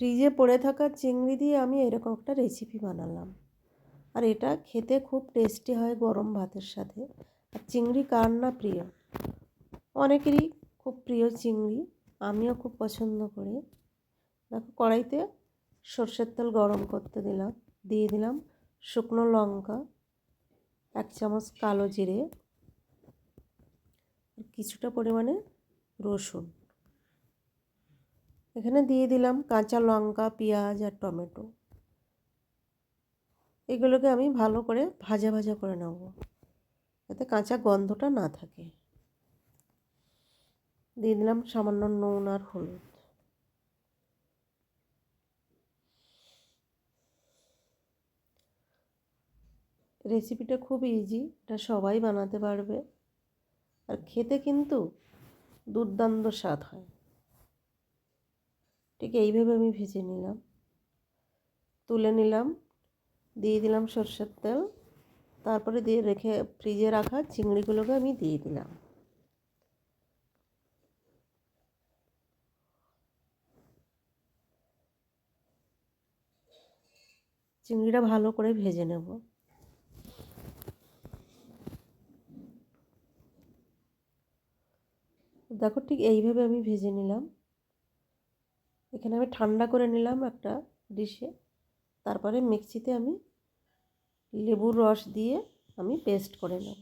ফ্রিজে পড়ে থাকা চিংড়ি দিয়ে আমি এরকম একটা রেসিপি বানালাম। আর এটা খেতে খুব টেস্টি হয় গরম ভাতের সাথে। আর চিংড়ি কার না প্রিয়? অনেকেরই খুব প্রিয় চিংড়ি, আমিও খুব পছন্দ করি। দেখো, কড়াইতে সর্ষের তেল গরম করতে দিলাম, দিয়ে দিলাম শুকনো লঙ্কা, এক চামচ কালো জিরে, কিছুটা পরিমাণে রসুন। এখানে দিয়ে দিলাম কাঁচা লঙ্কা, পেঁয়াজ আর টমেটো। এগুলোকে আমি ভালো করে ভাজা ভাজা করে নেব যাতে কাঁচা গন্ধটা না থাকে। দিয়ে দিলাম সামান্য নুন আর হলুদ। রেসিপিটা খুব ইজি, এটা সবাই বানাতে পারবে। আর খেতে কিন্তু দুর্দান্ত স্বাদ হয়। ঠিক এইভাবে আমি ভেজে নিলাম। তুলে নিলাম, দিয়ে দিলাম সর্ষের তেল। তারপরে দিয়ে রেখে ফ্রিজে রাখা চিংড়িগুলোকে আমি দিয়ে দিলাম। চিংড়িটা ভালো করে ভেজে নেব। দেখো ঠিক এইভাবে আমি ভেজে নিলাম। এখানে আমি ঠান্ডা করে নিলাম একটা ডিশে তারপরে মিক্সিতে আমি লেবুর রস দিয়ে আমি পেস্ট করে নেব।